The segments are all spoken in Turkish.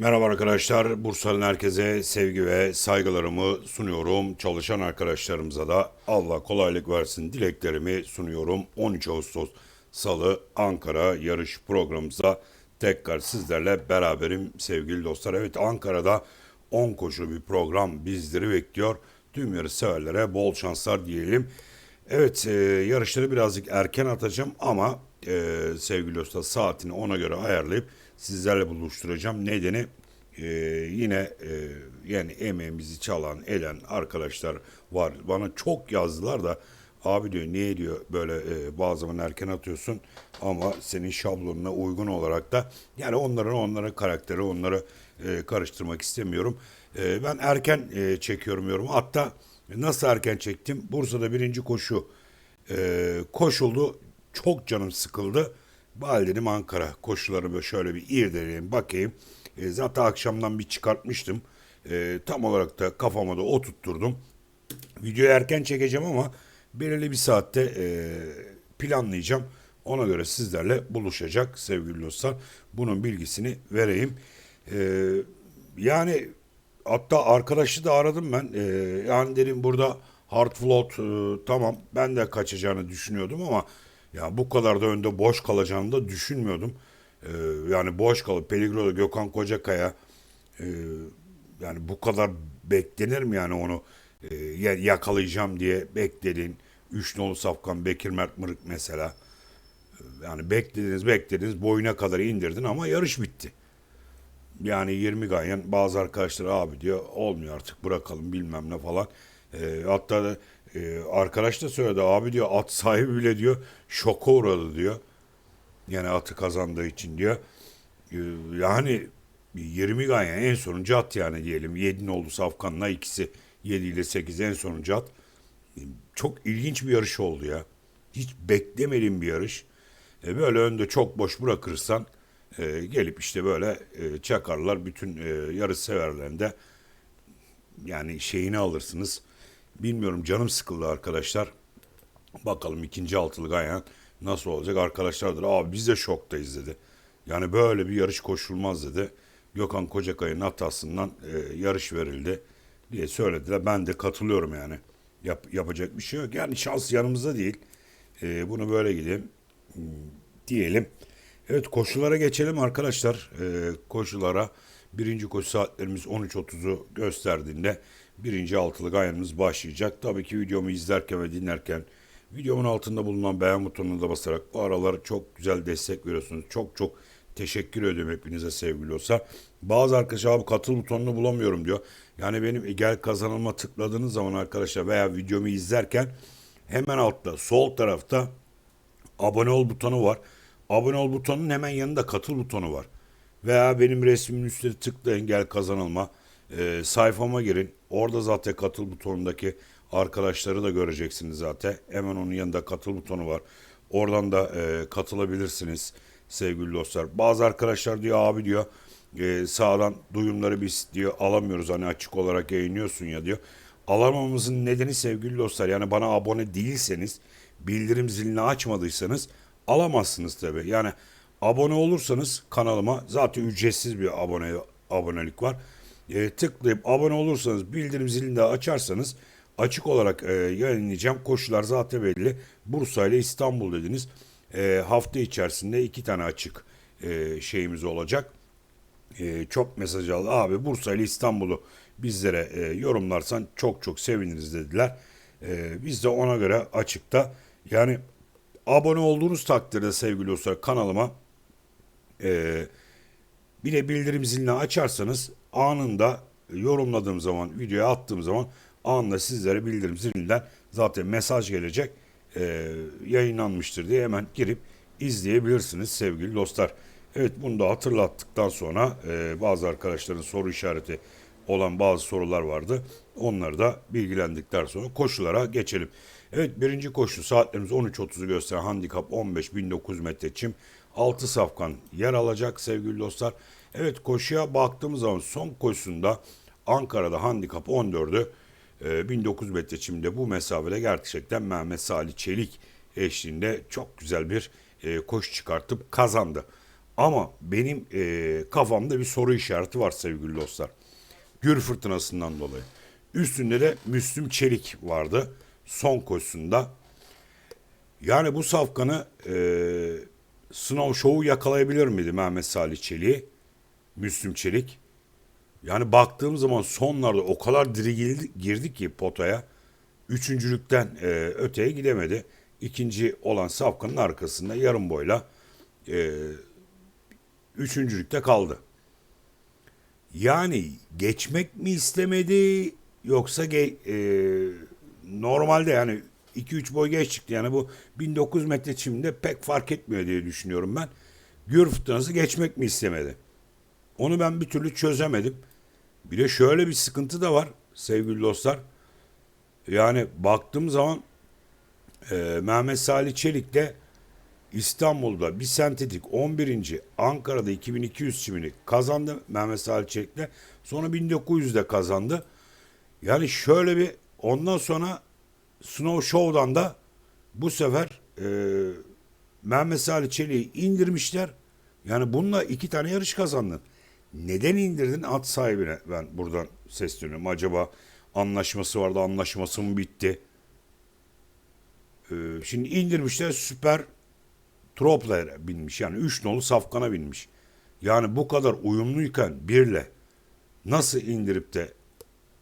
Merhaba arkadaşlar. Bursa'nın herkese sevgi ve saygılarımı sunuyorum. Çalışan arkadaşlarımıza da Allah kolaylık versin dileklerimi sunuyorum. 13 Ağustos Salı Ankara yarış programımıza tekrar sizlerle beraberim sevgili dostlar. Evet Ankara'da 10 koşu bir program bizleri bekliyor. Tüm yarış severlere bol şanslar diyelim. Evet e, yarışları birazcık erken atacağım ama e, sevgili dostlar saatini ona göre ayarlayıp sizlerle buluşturacağım. Nedeni e, yine e, yani emeğimizi çalan eden arkadaşlar var. Bana çok yazdılar da abi diyor niye diyor böyle e, bazı zaman erken atıyorsun ama senin şablonuna uygun olarak da yani onların onların karakteri onları e, karıştırmak istemiyorum. E, ben erken e, çekiyorum yorumu. Hatta nasıl erken çektim? Bursa'da birinci koşu e, koşuldu. Çok canım sıkıldı. Bari dedim Ankara koşuları böyle şöyle bir irdeleyeyim bakayım. E, zaten akşamdan bir çıkartmıştım. E, tam olarak da kafama da oturtturdum. Videoyu erken çekeceğim ama belirli bir saatte e, planlayacağım. Ona göre sizlerle buluşacak sevgili dostlar. Bunun bilgisini vereyim. E, yani hatta arkadaşı da aradım ben. E, yani dedim burada hard float e, tamam ben de kaçacağını düşünüyordum ama ya bu kadar da önde boş kalacağını da düşünmüyordum. E, yani boş kalıp Peligro'da Gökhan Kocakaya e, yani bu kadar beklenir mi yani onu e, ya- yakalayacağım diye bekledin. Üç nolu Safkan, Bekir Mert Mırık mesela. E, Yani beklediniz beklediniz boyuna kadar indirdin ama yarış bitti. Yani 20 ganyan bazı arkadaşlar abi diyor olmuyor artık bırakalım bilmem ne falan. E, hatta da, e, arkadaş da söyledi abi diyor at sahibi bile diyor şoka uğradı diyor. Yani atı kazandığı için diyor. E, yani 20 ganyan en sonuncu at yani diyelim. 7 oldu Safkan'la ikisi 7 ile 8 en sonuncu at. E, Çok ilginç bir yarış oldu ya. Hiç beklemediğim bir yarış. E, böyle önde çok boş bırakırsan e, gelip işte böyle e, çakarlar bütün e, yarış severlerinde yani şeyini alırsınız. Bilmiyorum canım sıkıldı arkadaşlar. Bakalım ikinci altılı gayan nasıl olacak arkadaşlardır. Abi biz de şoktayız dedi. Yani böyle bir yarış koşulmaz dedi. Gökhan Kocakay'ın hatasından e, yarış verildi diye söylediler. Ben de katılıyorum yani. Yap, yapacak bir şey yok. Yani şans yanımızda değil. E, bunu böyle gidelim hmm, diyelim. Evet koşulara geçelim arkadaşlar. E, koşulara birinci koşu saatlerimiz 13.30'u gösterdiğinde birinci altılı gayanımız başlayacak. Tabii ki videomu izlerken ve dinlerken videomun altında bulunan beğen butonuna da basarak bu aralar çok güzel destek veriyorsunuz. Çok çok teşekkür ediyorum hepinize sevgili olsa. Bazı arkadaşlar abi katıl butonunu bulamıyorum diyor. Yani benim gel kazanılma tıkladığınız zaman arkadaşlar veya videomu izlerken hemen altta sol tarafta abone ol butonu var. Abone ol butonunun hemen yanında katıl butonu var. Veya benim resmimin üstüne tıklayın gel kazanılma. Ee, sayfama girin. Orada zaten katıl butonundaki arkadaşları da göreceksiniz zaten. Hemen onun yanında katıl butonu var. Oradan da e, katılabilirsiniz sevgili dostlar. Bazı arkadaşlar diyor abi diyor e, sağdan duyumları biz diyor alamıyoruz hani açık olarak yayınlıyorsun ya diyor. Alamamamızın nedeni sevgili dostlar yani bana abone değilseniz bildirim zilini açmadıysanız alamazsınız tabi. Yani abone olursanız kanalıma zaten ücretsiz bir abone abonelik var. E, tıklayıp abone olursanız bildirim zilini de açarsanız açık olarak e, yayınlayacağım. Koşular zaten belli. Bursa ile İstanbul dediniz. E, hafta içerisinde iki tane açık e, şeyimiz olacak e, çok mesaj aldı. Abi Bursa ile İstanbul'u bizlere e, yorumlarsan çok çok seviniriz dediler. E, biz de ona göre açıkta yani abone olduğunuz takdirde sevgili dostlar kanalıma e, bir de bildirim zilini açarsanız anında yorumladığım zaman, videoya attığım zaman anında sizlere bildirim zilinden zaten mesaj gelecek. E, yayınlanmıştır diye hemen girip izleyebilirsiniz sevgili dostlar. Evet bunu da hatırlattıktan sonra e, bazı arkadaşların soru işareti olan bazı sorular vardı. Onları da bilgilendikten sonra koşulara geçelim. Evet birinci koşu saatlerimiz 13.30'u gösteren handikap 15.900 metre çim. 6 safkan yer alacak sevgili dostlar. Evet koşuya baktığımız zaman son koşusunda Ankara'da handikap 14'ü e, 1900 metre çimde bu mesafede gerçekten Mehmet Salih Çelik eşliğinde çok güzel bir e, koşu çıkartıp kazandı. Ama benim e, kafamda bir soru işareti var sevgili dostlar. Gür fırtınasından dolayı. Üstünde de Müslüm Çelik vardı son koşusunda. Yani bu safkanı e, Snow Show'u yakalayabilir miydi Mehmet Salih Çelik'i? Müslüm Çelik. Yani baktığım zaman sonlarda o kadar diri girdi, ki potaya. Üçüncülükten e, öteye gidemedi. İkinci olan Safkan'ın arkasında yarım boyla e, üçüncülükte kaldı. Yani geçmek mi istemedi yoksa ge- e, normalde yani 2-3 boy geç. Yani bu 1900 metre çimde pek fark etmiyor diye düşünüyorum ben. Gür fırtınası geçmek mi istemedi? Onu ben bir türlü çözemedim. Bir de şöyle bir sıkıntı da var sevgili dostlar. Yani baktığım zaman e, Mehmet Salih Çelik de İstanbul'da bir sentetik 11. Ankara'da 2200 çimini kazandı Mehmet Salih Çelik'le. Sonra 1900'de kazandı. Yani şöyle bir ondan sonra Snow Show'dan da bu sefer e, Mehmet Salih Çelik'i indirmişler. Yani bununla iki tane yarış kazandın. Neden indirdin at sahibine? Ben buradan sesleniyorum. Acaba anlaşması vardı, anlaşması mı bitti? Ee, şimdi indirmişler süper Tropler'e binmiş. Yani 3 nolu safkana binmiş. Yani bu kadar uyumluyken birle nasıl indirip de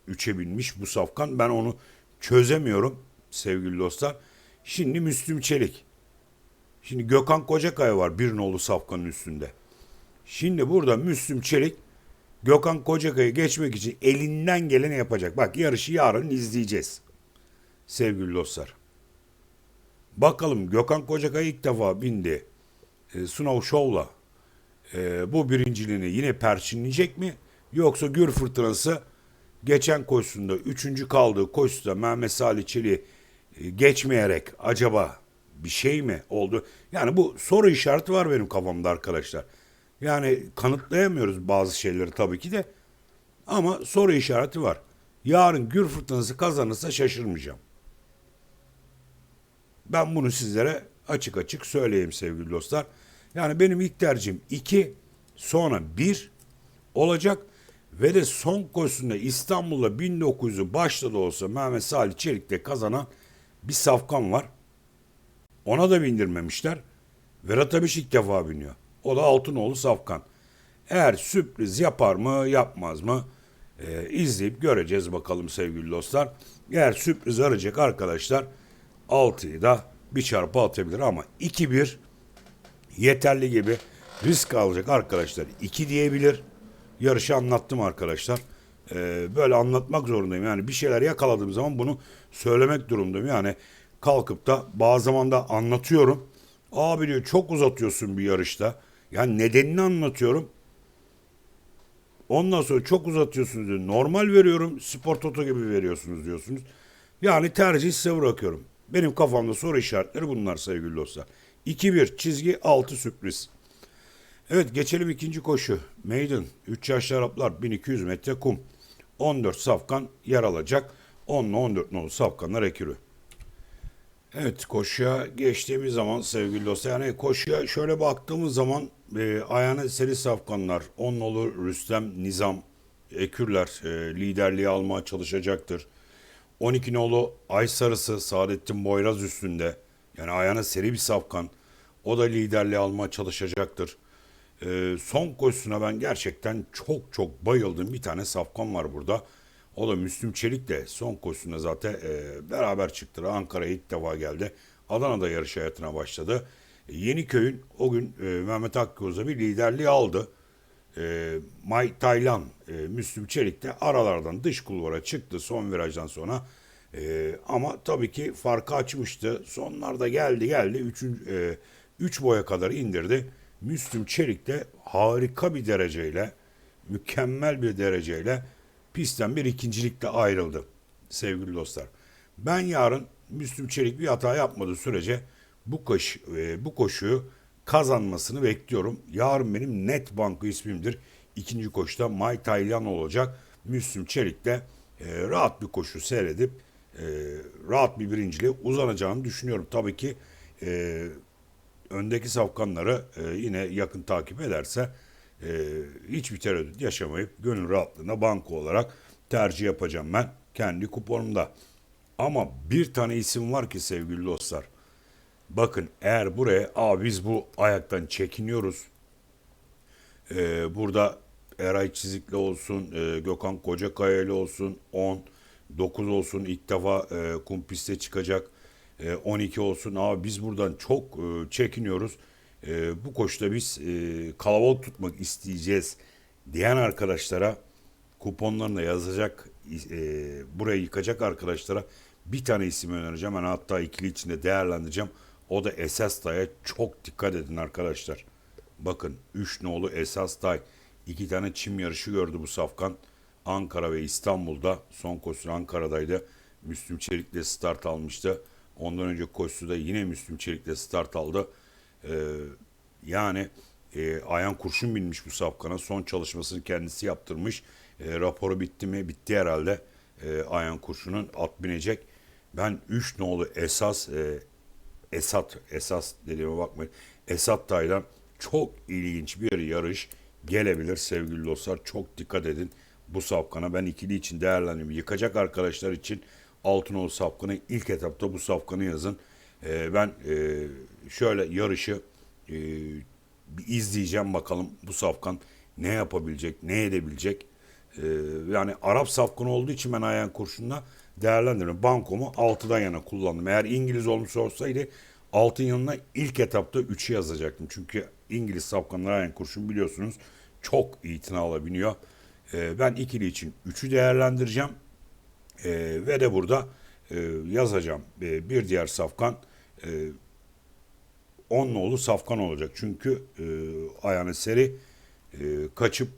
3'e binmiş bu safkan ben onu çözemiyorum sevgili dostlar. Şimdi Müslüm Çelik. Şimdi Gökhan Kocakaya var bir nolu safkanın üstünde. Şimdi burada Müslüm Çelik Gökhan Kocakay'ı geçmek için elinden geleni yapacak. Bak yarışı yarın izleyeceğiz. Sevgili dostlar. Bakalım Gökhan Kocakay ilk defa bindi. E, Snow Show'la e, bu birinciliğini yine perçinleyecek mi? Yoksa Gür Fırtınası geçen koşusunda üçüncü kaldığı koşuda Mehmet Salih Çelik'i e, geçmeyerek acaba bir şey mi oldu? Yani bu soru işareti var benim kafamda arkadaşlar. Yani kanıtlayamıyoruz bazı şeyleri tabii ki de. Ama soru işareti var. Yarın Gür Fırtınası kazanırsa şaşırmayacağım. Ben bunu sizlere açık açık söyleyeyim sevgili dostlar. Yani benim ilk tercihim 2 sonra 1 olacak ve de son koşusunda İstanbul'da 1900'ü başta da olsa Mehmet Salih Çelik'te kazanan bir safkan var. Ona da bindirmemişler. Vedat Abiş ilk defa biniyor. O da Altınoğlu Safkan. Eğer sürpriz yapar mı yapmaz mı ee, izleyip göreceğiz bakalım sevgili dostlar. Eğer sürpriz arayacak arkadaşlar 6'yı da bir çarpı atabilir ama 2-1 yeterli gibi risk alacak arkadaşlar 2 diyebilir. Yarışı anlattım arkadaşlar. Ee, böyle anlatmak zorundayım. Yani bir şeyler yakaladığım zaman bunu söylemek durumundayım. Yani kalkıp da bazı zaman da anlatıyorum. Abi diyor çok uzatıyorsun bir yarışta. Yani nedenini anlatıyorum. Ondan sonra çok uzatıyorsunuz diyor. Normal veriyorum. Spor toto gibi veriyorsunuz diyorsunuz. Yani tercih size bırakıyorum. Benim kafamda soru işaretleri bunlar sevgili dostlar. 2-1 çizgi 6 sürpriz. Evet geçelim ikinci koşu. Maiden 3 yaşlı Araplar 1200 metre kum. 14 safkan yer alacak. 10 ile 14 nolu safkanlar ekürü. Evet koşuya geçtiğimiz zaman sevgili dostlar yani koşuya şöyle baktığımız zaman e, ayağına seri safkanlar 10 nolu Rüstem Nizam Ekürler e, liderliği almaya çalışacaktır. 12 nolu Ay Sarısı Saadettin Boyraz üstünde yani ayağına seri bir safkan o da liderliği almaya çalışacaktır. E, son koşusuna ben gerçekten çok çok bayıldım bir tane safkan var burada. O da Müslüm Çelik de son koşusunda zaten e, beraber çıktılar. Ankara'ya ilk defa geldi. Adana'da yarış hayatına başladı. Yeniköy'ün o gün e, Mehmet Akgöz'e bir liderliği aldı. E, May Taylan, e, Müslüm Çelik de aralardan dış kulvara çıktı son virajdan sonra. E, ama tabii ki farkı açmıştı. Sonlarda geldi geldi. Üçün, e, boya kadar indirdi. Müslüm Çelik de harika bir dereceyle, mükemmel bir dereceyle pistten bir ikincilikle ayrıldı sevgili dostlar. Ben yarın Müslüm Çelik bir hata yapmadığı sürece bu koş e, bu koşuyu kazanmasını bekliyorum. Yarın benim net bankı ismimdir. İkinci koşuda May Taylan olacak. Müslüm Çelik de e, rahat bir koşu seyredip e, rahat bir birinciliğe uzanacağını düşünüyorum. Tabii ki e, öndeki safkanları e, yine yakın takip ederse e, hiçbir tereddüt yaşamayıp gönül rahatlığına banko olarak tercih yapacağım ben kendi kuponumda. Ama bir tane isim var ki sevgili dostlar. Bakın eğer buraya Aa, biz bu ayaktan çekiniyoruz. Ee, burada Eray Çizikli olsun, e, Gökhan Kocakaya'lı olsun, 10, 9 olsun ilk defa e, kum piste çıkacak. E, 12 olsun. Abi biz buradan çok e, çekiniyoruz. E, bu koşuda biz e, kalabalık tutmak isteyeceğiz diyen arkadaşlara kuponlarına yazacak, e, buraya yıkacak arkadaşlara bir tane isim önereceğim. Ben hatta ikili içinde değerlendireceğim. O da Esas Day'a çok dikkat edin arkadaşlar. Bakın 3 nolu Esas Day. iki tane çim yarışı gördü bu safkan. Ankara ve İstanbul'da. Son koşusu Ankara'daydı. Müslüm Çelik'le start almıştı. Ondan önce koşuda yine Müslüm Çelik'le start aldı. Ee, yani e, Ayhan Kurşun binmiş bu safkana. Son çalışmasını kendisi yaptırmış. E, raporu bitti mi? Bitti herhalde. E, Ayhan Kurşun'un at binecek. Ben 3 nolu esas e, Esat, esas dediğime bakmayın. Esat Taylan çok ilginç bir yarış gelebilir sevgili dostlar. Çok dikkat edin bu safkana. Ben ikili için değerlendim. Yıkacak arkadaşlar için Altınoğlu safkanı ilk etapta bu safkanı yazın. Ee, ben e, şöyle yarışı e, bir izleyeceğim bakalım bu safkan ne yapabilecek, ne edebilecek. Ee, yani Arap safkanı olduğu için ben ayağın kurşunla değerlendirme. Bankomu 6'dan yana kullandım. Eğer İngiliz olmuş olsaydı altın yanına ilk etapta 3'ü yazacaktım. Çünkü İngiliz safkanlar ayağın kurşun biliyorsunuz çok itinalı biniyor. Ee, ben ikili için 3'ü değerlendireceğim. Ee, ve de burada e, yazacağım. Ee, bir diğer safkan e, 10 nolu safkan olacak. Çünkü e, ayağın seri e, kaçıp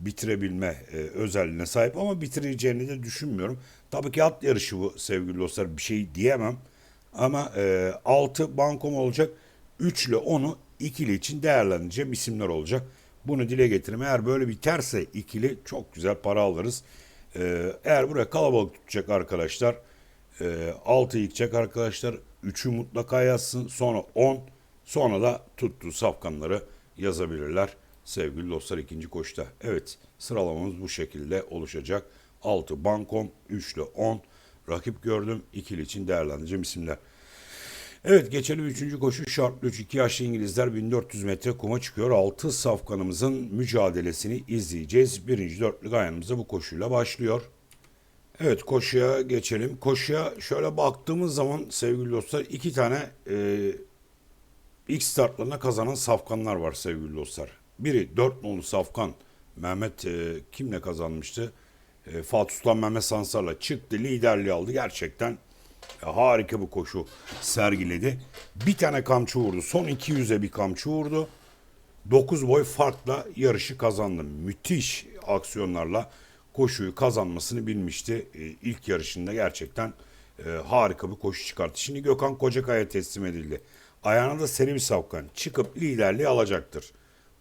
bitirebilme e, özelliğine sahip ama bitireceğini de düşünmüyorum. Tabii ki at yarışı bu sevgili dostlar bir şey diyemem. Ama e, 6 bankom olacak. 3 ile 10'u ikili için değerlendireceğim isimler olacak. Bunu dile getireyim. Eğer böyle biterse ikili çok güzel para alırız. E, eğer buraya kalabalık tutacak arkadaşlar e, 6 yıkacak arkadaşlar 3'ü mutlaka yazsın. Sonra 10 sonra da tuttuğu safkanları yazabilirler sevgili dostlar ikinci koşta. Evet sıralamamız bu şekilde oluşacak. 6 Bankom, 3 ile 10 rakip gördüm. ikili için değerlendireceğim isimler. Evet geçelim 3. koşu şartlı 3 2 yaşlı İngilizler 1400 metre kuma çıkıyor. 6 safkanımızın mücadelesini izleyeceğiz. Birinci dörtlük ayağımızda bu koşuyla başlıyor. Evet koşuya geçelim. Koşuya şöyle baktığımız zaman sevgili dostlar iki tane e, ilk startlarına kazanan safkanlar var sevgili dostlar. Biri 4 nolu safkan Mehmet e, kimle kazanmıştı? E, Fatih Sultan Mehmet Sansar'la çıktı liderliği aldı. Gerçekten e, harika bir koşu sergiledi. Bir tane kamçı vurdu. Son 200'e bir kamçı vurdu. 9 boy farkla yarışı kazandı. Müthiş aksiyonlarla koşuyu kazanmasını bilmişti. E, ilk yarışında gerçekten e, harika bir koşu çıkarttı. Şimdi Gökhan Kocakaya teslim edildi. Ayağına da seri bir savkan çıkıp liderliği alacaktır.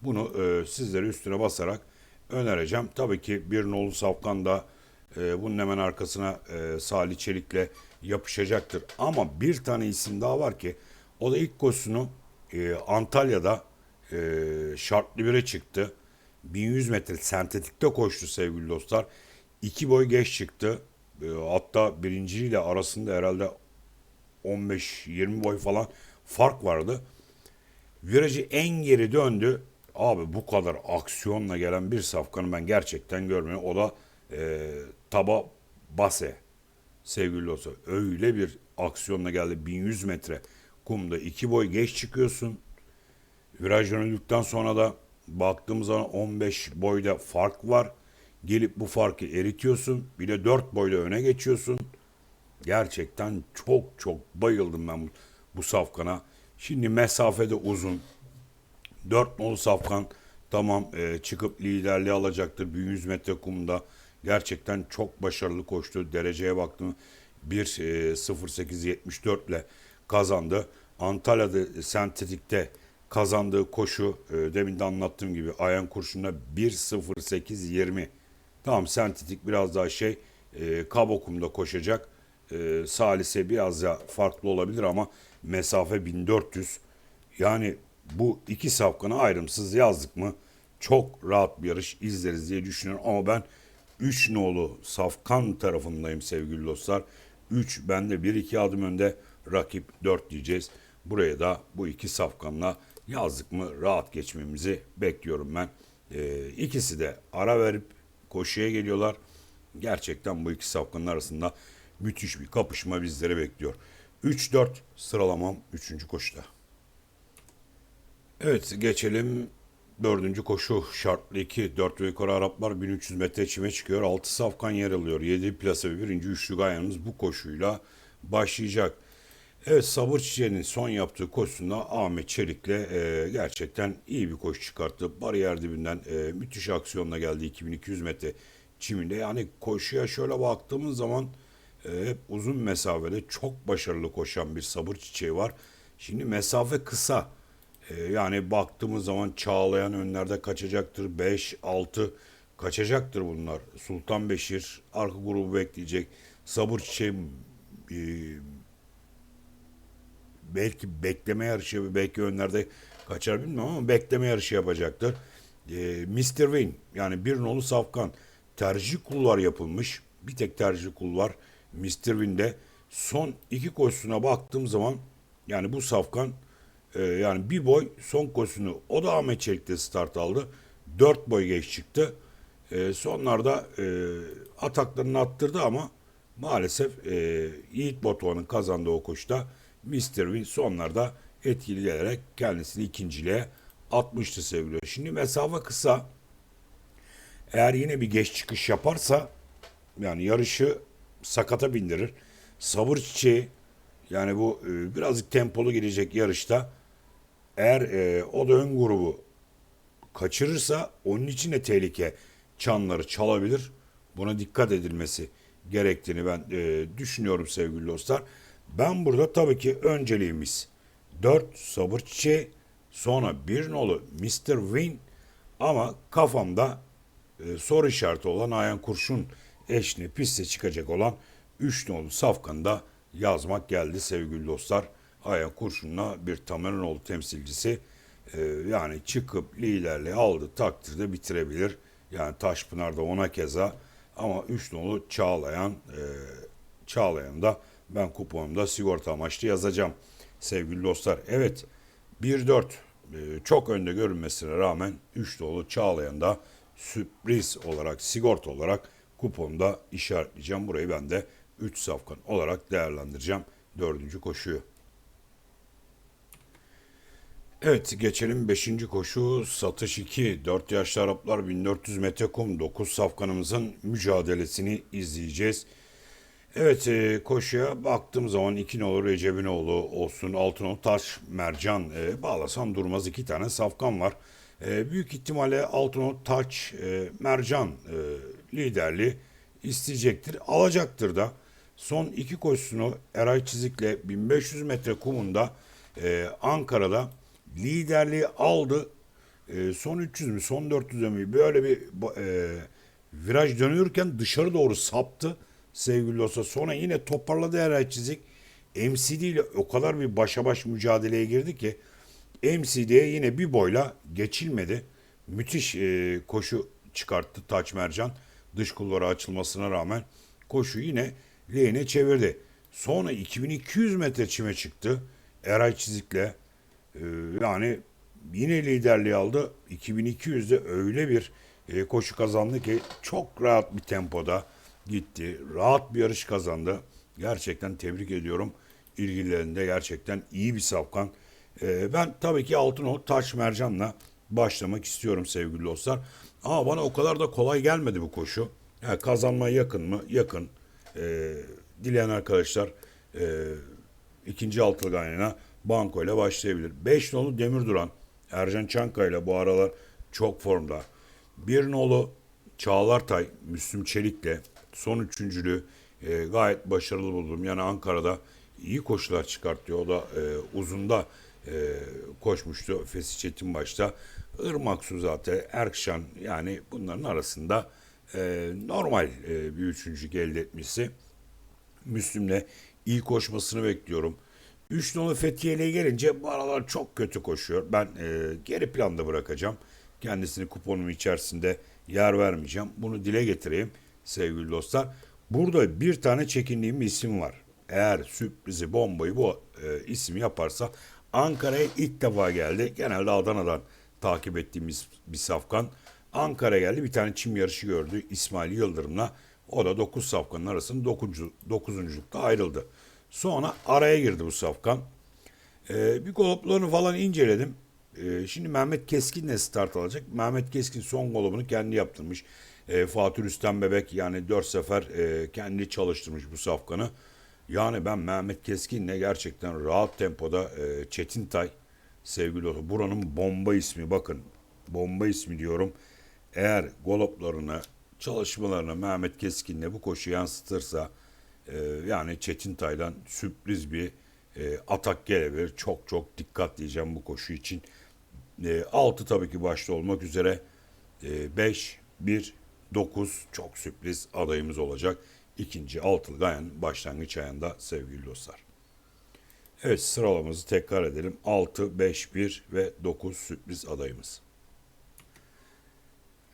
Bunu e, sizlere üstüne basarak önereceğim. Tabii ki bir nolu Safkan da e, bunun hemen arkasına e, Salih Çelik'le yapışacaktır. Ama bir tane isim daha var ki o da ilk koşusunu e, Antalya'da e, şartlı bire çıktı. 1100 metre sentetikte koştu sevgili dostlar. İki boy geç çıktı. E, hatta birinciyle arasında herhalde 15-20 boy falan fark vardı. Virajı en geri döndü. Abi bu kadar aksiyonla gelen bir safkanı ben gerçekten görmüyorum. O da e, Taba Base sevgili olsa öyle bir aksiyonla geldi 1100 metre kumda iki boy geç çıkıyorsun. Viraj dönüldükten sonra da baktığımız zaman 15 boyda fark var. Gelip bu farkı eritiyorsun. Bir de 4 boyda öne geçiyorsun. Gerçekten çok çok bayıldım ben bu, bu safkana. Şimdi mesafede uzun. 4 nolu safkan tamam e, çıkıp liderliği alacaktır 1100 metre kumda. Gerçekten çok başarılı koştu. Dereceye baktım 1.08.74 ile kazandı. Antalya'da sentetikte kazandığı koşu e, demin de anlattığım gibi Ayan Kurşun'da 1.08.20. Tamam sentetik biraz daha şey e, Kabokum'da koşacak. E, Salise biraz daha farklı olabilir ama mesafe 1400 Yani bu iki safkanı ayrımsız yazdık mı çok rahat bir yarış izleriz diye düşünüyorum. Ama ben 3 nolu safkan tarafındayım sevgili dostlar. 3 bende 1-2 adım önde rakip 4 diyeceğiz. Buraya da bu iki safkanla yazdık mı rahat geçmemizi bekliyorum ben. Ee, ikisi de ara verip koşuya geliyorlar. Gerçekten bu iki safkanın arasında müthiş bir kapışma bizleri bekliyor. 3-4 sıralamam 3. koşuda. Evet geçelim dördüncü koşu şartlı 2. 4 ve yukarı Araplar 1300 metre çime çıkıyor. 6 safkan yer alıyor. 7 plase ve birinci üçlü gayanımız bu koşuyla başlayacak. Evet Sabır Çiçeği'nin son yaptığı koşusunda Ahmet Çelik'le e, gerçekten iyi bir koşu çıkarttı. Bariyer dibinden e, müthiş aksiyonla geldi 2200 metre çiminde. Yani koşuya şöyle baktığımız zaman e, hep uzun mesafede çok başarılı koşan bir Sabır Çiçeği var. Şimdi mesafe kısa. E, yani baktığımız zaman Çağlayan önlerde kaçacaktır. 5, 6 kaçacaktır bunlar. Sultan Beşir arka grubu bekleyecek. Sabır Çiçeği e, belki bekleme yarışı belki önlerde kaçar bilmiyorum ama bekleme yarışı yapacaktır. E, Mr. Wayne yani bir nolu safkan tercih kulvar yapılmış. Bir tek tercih kulvar Mr. Wayne'de son iki koşusuna baktığım zaman yani bu safkan e, yani bir boy son koşusunu o da Ahmet Çelik'te start aldı. Dört boy geç çıktı. E, sonlarda e, ataklarını attırdı ama maalesef e, Yiğit Batuhan'ın kazandığı o koşuda Mr. Win sonlarda etkili gelerek kendisini ikinciliğe atmıştı sevgili. Şimdi mesafe kısa. Eğer yine bir geç çıkış yaparsa yani yarışı sakata bindirir. Sabır çiçeği yani bu e, birazcık tempolu gidecek yarışta eğer e, o da ön grubu kaçırırsa onun için de tehlike çanları çalabilir. Buna dikkat edilmesi gerektiğini ben e, düşünüyorum sevgili dostlar. Ben burada tabii ki önceliğimiz 4 sabır çiçeği sonra bir nolu Mr. Win ama kafamda e, soru işareti olan Ayan Kurşun eşli piste çıkacak olan 3 nolu safkanı da yazmak geldi sevgili dostlar. Ayan Kurşun'la bir Tameranoğlu temsilcisi e, yani çıkıp liderliği aldı takdirde bitirebilir. Yani Taşpınar'da ona keza ama 3 nolu Çağlayan e, Çağlayan da ben kuponumda sigorta amaçlı yazacağım sevgili dostlar. Evet 1-4 e, çok önde görünmesine rağmen 3 dolu Çağlayan da sürpriz olarak sigorta olarak kuponda işaretleyeceğim. Burayı ben de 3 safkan olarak değerlendireceğim dördüncü koşuyu. Evet geçelim 5. koşu satış 2. 4 yaşlı Araplar 1400 metre kum 9 safkanımızın mücadelesini izleyeceğiz. Evet e, koşuya baktığım zaman iki nolu Recep'inoğlu olsun Altınoğlu Taş Mercan e, bağlasam durmaz iki tane safkan var. E, büyük ihtimalle Altınoğlu Taç e, Mercan e, liderliği isteyecektir. Alacaktır da. Son iki koşusunu Eray Çizik'le 1500 metre kumunda e, Ankara'da liderliği aldı. E, son 300 mü son 400 mü böyle bir e, viraj dönüyorken dışarı doğru saptı sevgili olsa. Sonra yine toparladı Eray Çizik. MCD ile o kadar bir başa baş mücadeleye girdi ki MCD'ye yine bir boyla geçilmedi. Müthiş e, koşu çıkarttı Taç Mercan. Dış kulvara açılmasına rağmen koşu yine lehine çevirdi. Sonra 2200 metre çime çıktı. Eray Çizik'le e, yani yine liderliği aldı. 2200'de öyle bir e, koşu kazandı ki çok rahat bir tempoda gitti. Rahat bir yarış kazandı. Gerçekten tebrik ediyorum. İlgilerinde gerçekten iyi bir safkan. Ee, ben tabii ki Altınol Taş Mercan'la başlamak istiyorum sevgili dostlar. Ama bana o kadar da kolay gelmedi bu koşu. Yani kazanmaya yakın mı? Yakın. Ee, dileyen arkadaşlar e, ikinci altılı ganyanına banko ile başlayabilir. 5 nolu Demir Duran. Ercan Çankaya ile bu aralar çok formda. Bir nolu Çağlartay, Müslüm Çelik'le son üçüncülüğü e, gayet başarılı buldum. Yani Ankara'da iyi koşular çıkartıyor. O da e, uzunda e, koşmuştu Fesih Çetin başta. Irmak Suzate, Erkşan yani bunların arasında e, normal e, bir üçüncülük elde etmesi. Müslüm'le iyi koşmasını bekliyorum. 3 nolu Fethiye'yle gelince bu aralar çok kötü koşuyor. Ben e, geri planda bırakacağım. Kendisini kuponumun içerisinde yer vermeyeceğim. Bunu dile getireyim sevgili dostlar. Burada bir tane çekindiğim bir isim var. Eğer sürprizi bombayı bu e, isim yaparsa Ankara'ya ilk defa geldi. Genelde Adana'dan takip ettiğimiz bir safkan. Ankara'ya geldi bir tane çim yarışı gördü İsmail Yıldırım'la. O da 9 safkanın arasında 9. 9. ayrıldı. Sonra araya girdi bu safkan. Ee, bir goloplarını falan inceledim. Ee, şimdi Mehmet Keskin'le start alacak. Mehmet Keskin son golobunu kendi yaptırmış. Ee, Fatih Rüstem Bebek yani 4 sefer e, kendi çalıştırmış bu safkanı. Yani ben Mehmet Keskin'le gerçekten rahat tempoda e, Çetintay sevgili olsun. Buranın bomba ismi bakın. Bomba ismi diyorum. Eğer goloplarını çalışmalarına Mehmet Keskin'le bu koşu yansıtırsa e, yani Çetintay'dan sürpriz bir e, atak gelebilir. Çok çok dikkat diyeceğim bu koşu için. E, 6 tabii ki başta olmak üzere e, 5, 1, 9 çok sürpriz adayımız olacak. İkinci altılı gayan başlangıç ayında sevgili dostlar. Evet sıralamamızı tekrar edelim. 6, 5, 1 ve 9 sürpriz adayımız.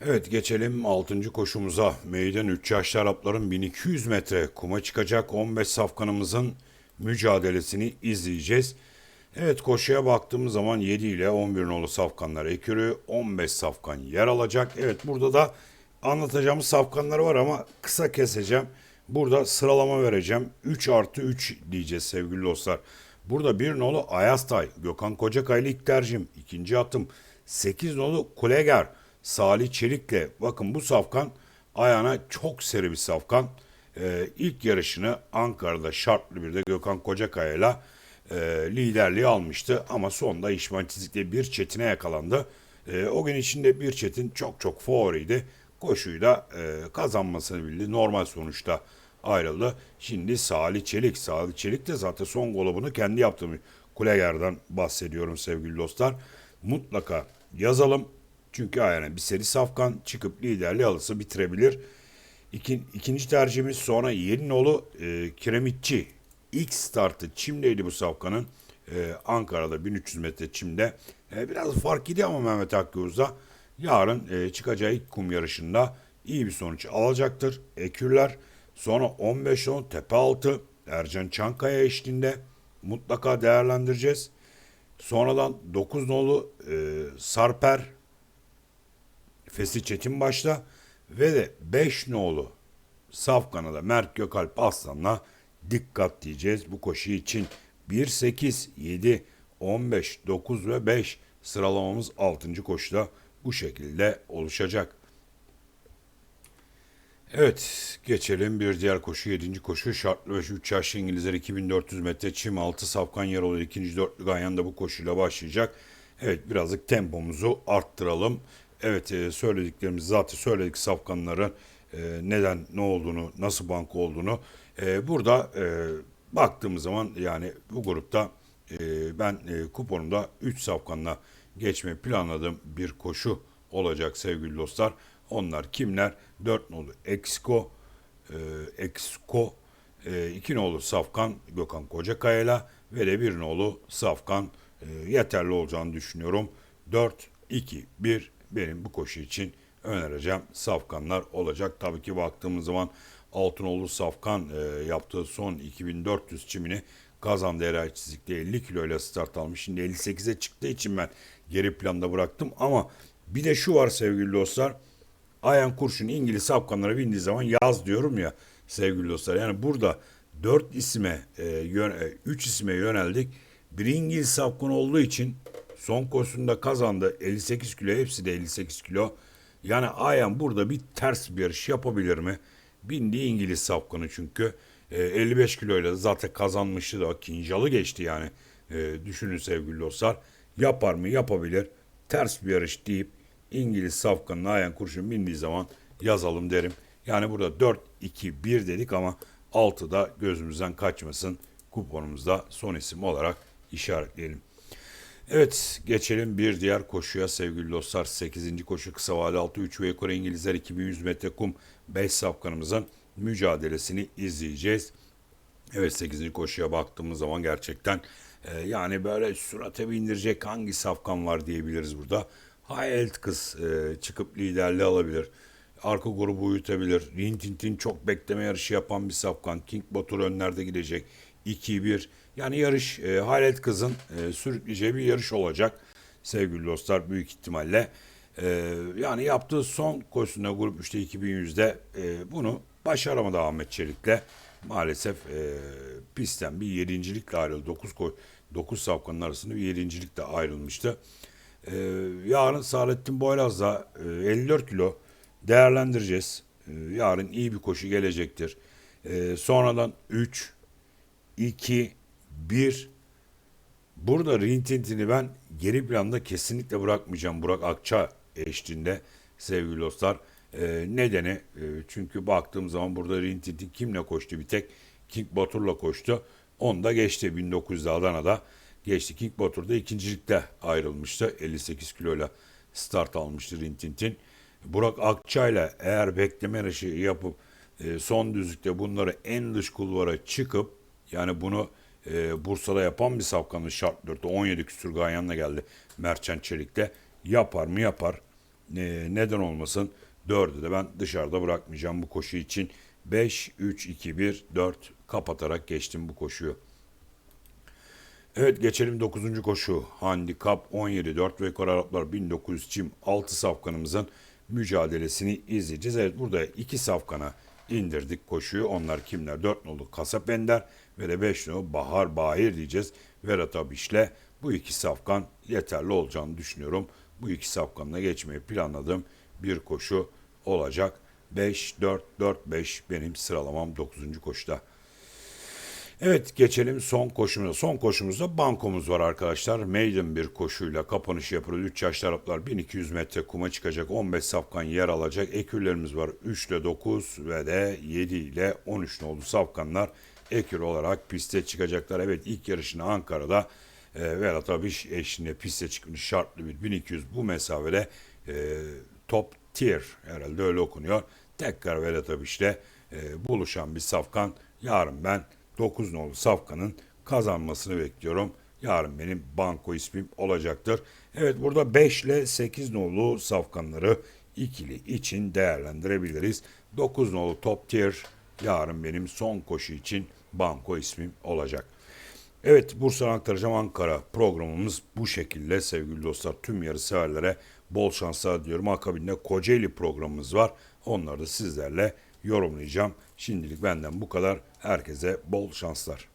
Evet geçelim 6. koşumuza. Meydan 3 yaşlı Arapların 1200 metre kuma çıkacak 15 safkanımızın mücadelesini izleyeceğiz. Evet koşuya baktığımız zaman 7 ile 11 nolu safkanlar ekürü 15 safkan yer alacak. Evet burada da anlatacağımız safkanlar var ama kısa keseceğim. Burada sıralama vereceğim. 3 artı 3 diyeceğiz sevgili dostlar. Burada bir nolu Ayastay, Gökhan Kocakaylı ilk tercihim. ikinci atım 8 nolu Kuleger, Salih Çelik'le. Bakın bu safkan ayağına çok seri bir safkan. Ee, ilk yarışını Ankara'da şartlı bir de Gökhan Kocakaya'yla e, liderliği almıştı. Ama sonunda işmancizlikle bir çetine yakalandı. E, o gün içinde bir çetin çok çok favoriydi. Koşuyu da e, kazanmasını bildi. Normal sonuçta ayrıldı. Şimdi Salih Çelik. Salih Çelik de zaten son golobunu kendi yaptı. Kuleger'den bahsediyorum sevgili dostlar. Mutlaka yazalım. Çünkü aynen bir seri safkan çıkıp liderliği alırsa bitirebilir. İkin, ikinci tercihimiz sonra Yeninoğlu e, Kiremitçi. İlk startı Çim'deydi bu safkanın. E, Ankara'da 1300 metre Çim'de. E, biraz fark idi ama Mehmet Akgöz'da yarın e, çıkacağı ilk kum yarışında iyi bir sonuç alacaktır. Ekürler sonra 15 10 tepe altı Ercan Çankaya eşliğinde mutlaka değerlendireceğiz. Sonradan 9 nolu e, Sarper Fesi Çetin başla ve de 5 nolu Safkan'a Mert Gökalp Aslan'la dikkat diyeceğiz bu koşu için. 1, 8, 7, 15, 9 ve 5 sıralamamız 6. koşuda bu şekilde oluşacak. Evet geçelim bir diğer koşu 7. koşu şartlı 5 3 yaşlı İngilizler 2400 metre çim altı safkan yer oluyor. ikinci dörtlü Ganyan da bu koşuyla başlayacak. Evet birazcık tempomuzu arttıralım. Evet e, söylediklerimizi zaten söyledik safkanların e, neden ne olduğunu nasıl banka olduğunu. E, burada baktığımız zaman yani bu grupta ben e, kuponumda 3 safkanla geçmeyi planladığım bir koşu olacak sevgili dostlar. Onlar kimler? 4 nolu Exco, e, Exco, 2 e, nolu Safkan Gökhan Kocakaya'yla ve de 1 nolu Safkan yeterli olacağını düşünüyorum. 4, 2, 1 benim bu koşu için önereceğim Safkanlar olacak. Tabii ki baktığımız zaman Altınoğlu Safkan e, yaptığı son 2400 çimini kazandı Eray Çizik'te 50 kilo ile start almış. Şimdi 58'e çıktığı için ben geri planda bıraktım ama bir de şu var sevgili dostlar. Ayan Kurşun İngiliz safkanlara bindiği zaman yaz diyorum ya sevgili dostlar. Yani burada 4 isme, 3 e, isme yöneldik. Bir İngiliz safkan olduğu için son koşusunda kazandı. 58 kilo hepsi de 58 kilo. Yani Ayan burada bir ters bir yarış yapabilir mi? Bindiği İngiliz safkanı çünkü. E, 55 kiloyla zaten kazanmıştı da Kinjalı geçti yani. E, düşünün sevgili dostlar. Yapar mı? Yapabilir. Ters bir yarış deyip İngiliz safkanın ayan kurşun bindiği zaman yazalım derim. Yani burada 4-2-1 dedik ama 6 da gözümüzden kaçmasın. Kuponumuzda son isim olarak işaretleyelim. Evet geçelim bir diğer koşuya sevgili dostlar. 8. koşu kısa vade 6 3 ve yukarı İngilizler 2100 metre kum 5 safkanımızın mücadelesini izleyeceğiz. Evet 8. koşuya baktığımız zaman gerçekten e, yani böyle surata bindirecek hangi safkan var diyebiliriz burada. Hayelt kız e, çıkıp liderliği alabilir. Arka grubu uyutabilir. Rintintin çok bekleme yarışı yapan bir safkan. King Batur önlerde gidecek. 2-1. Yani yarış e, Haylet kızın e, sürükleyeceği bir yarış olacak. Sevgili dostlar büyük ihtimalle. E, yani yaptığı son koşusunda grup 3'te 2100'de e, bunu başaramadı Ahmet Çelik'le. Maalesef e, pistten bir yedincilikle ayrıldı. 9 koy 9 safkanın arasında bir yedincilikle ayrılmıştı. E, yarın Saadettin Boylaz'la e, 54 kilo değerlendireceğiz. E, yarın iyi bir koşu gelecektir. E, sonradan 3, 2, 1 Burada Rintintin'i ben geri planda kesinlikle bırakmayacağım Burak Akça eşliğinde sevgili dostlar. Ee, nedeni e, çünkü baktığım zaman burada Rintintin kimle koştu bir tek King Batur'la koştu. Onu da geçti 1900'de Adana'da geçti. King Batur da ikincilikte ayrılmıştı. 58 kiloyla start almıştı Rintintin. Burak Akça ile eğer bekleme yarışı yapıp e, son düzlükte bunları en dış kulvara çıkıp yani bunu e, Bursa'da yapan bir safkanın şart 4'te 17 küsür ganyanla geldi Mertcan Çelik'te. Yapar mı yapar. E, neden olmasın. 4'ü de ben dışarıda bırakmayacağım bu koşu için. 5, 3, 2, 1, 4 kapatarak geçtim bu koşuyu. Evet geçelim 9. koşu. Handikap 17-4 ve yukarı Araplar 1900 çim 6 safkanımızın mücadelesini izleyeceğiz. Evet burada 2 safkana indirdik koşuyu. Onlar kimler? 4 nolu Kasap Ender ve de 5 nolu Bahar Bahir diyeceğiz. Verat Abiş'le bu iki safkan yeterli olacağını düşünüyorum. Bu iki safkanla geçmeyi planladığım bir koşu olacak. 5-4-4-5 benim sıralamam 9. koşuda. Evet geçelim son koşumuza. Son koşumuzda bankomuz var arkadaşlar. Maiden bir koşuyla kapanış yapıyoruz. 3 yaşlı Araplar 1200 metre kuma çıkacak. 15 safkan yer alacak. Ekürlerimiz var. 3 ile 9 ve de 7 ile 13 nolu safkanlar ekür olarak piste çıkacaklar. Evet ilk yarışını Ankara'da e, Verat Abiş eşliğinde piste çıkmış şartlı bir 1200 bu mesafede e, top tier herhalde öyle okunuyor. Tekrar Vedat Abiş'le e, buluşan bir safkan. Yarın ben 9 nolu safkanın kazanmasını bekliyorum. Yarın benim banko ismim olacaktır. Evet burada 5 ile 8 nolu safkanları ikili için değerlendirebiliriz. 9 nolu top tier yarın benim son koşu için banko ismim olacak. Evet Bursa'dan aktaracağım Ankara programımız bu şekilde sevgili dostlar tüm yarı severlere bol şanslar diyorum. Akabinde Kocaeli programımız var. Onları da sizlerle yorumlayacağım. Şimdilik benden bu kadar. Herkese bol şanslar.